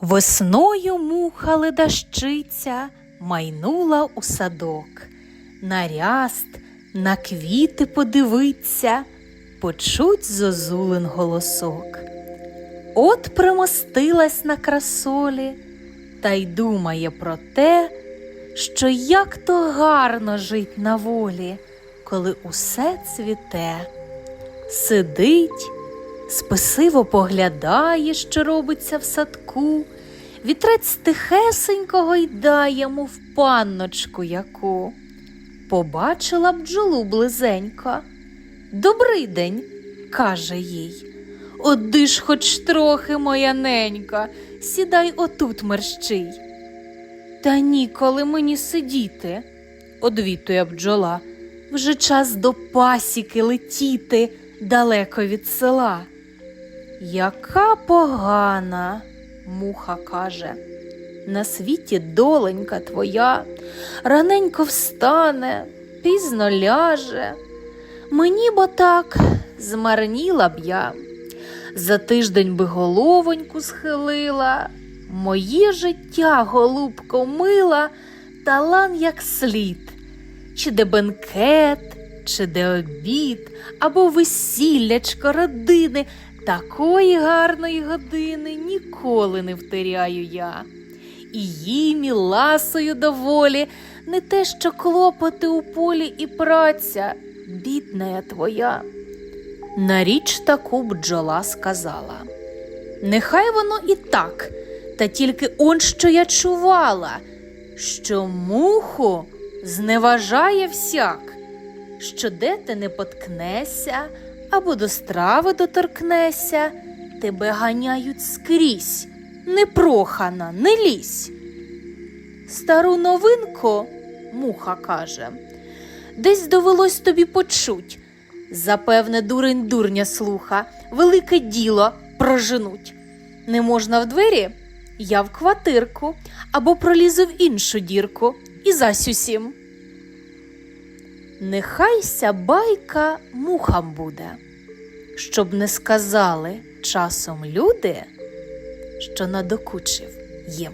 Весною муха ледащиця майнула у садок, на ряст, на квіти подивиться, почуть зозулин голосок. От примостилась на красолі та й думає про те, що як то гарно жить на волі, коли усе цвіте. Сидить, спесиво поглядає, що робиться в садку, вітрець тихесенько гойдає, мов панночку яку. Побачила бджолу близенько. Добрий день, каже їй. Оди ж хоч трохи, моя ненька, сідай отут мерщій. Та ніколи мені сидіти, одвітує бджола. Вже час до пасіки летіти далеко від села. Яка погана, муха каже. На світі доленька твоя, раненько встане, пізно ляже. Мені бо так змарніла б я, за тиждень би головоньку схилила, моє життя, голубко, мила, талан як слід, чи де бенкет, чи де обід, або весіллячко родини, такої гарної години ніколи не втеряю я. І їм, і ласою доволі, не те, що клопоти у полі і праця, бідна я твоя. На річ таку бджола сказала. Нехай воно і так, та тільки он що я чувала, що муху зневажає всяк, що де ти не поткнешся або до страви доторкнешся, тебе ганяють скрізь, непрохана, не лізь. Стару новинку, муха каже, десь довелось тобі почуть. Запевне, дурень дурня слуха, велике діло проженуть. Не можна в двері? Я в квартирку або пролізу в іншу дірку і засюсім. Нехайся байка мухам буде, щоб не сказали часом люди, що надокучив їм.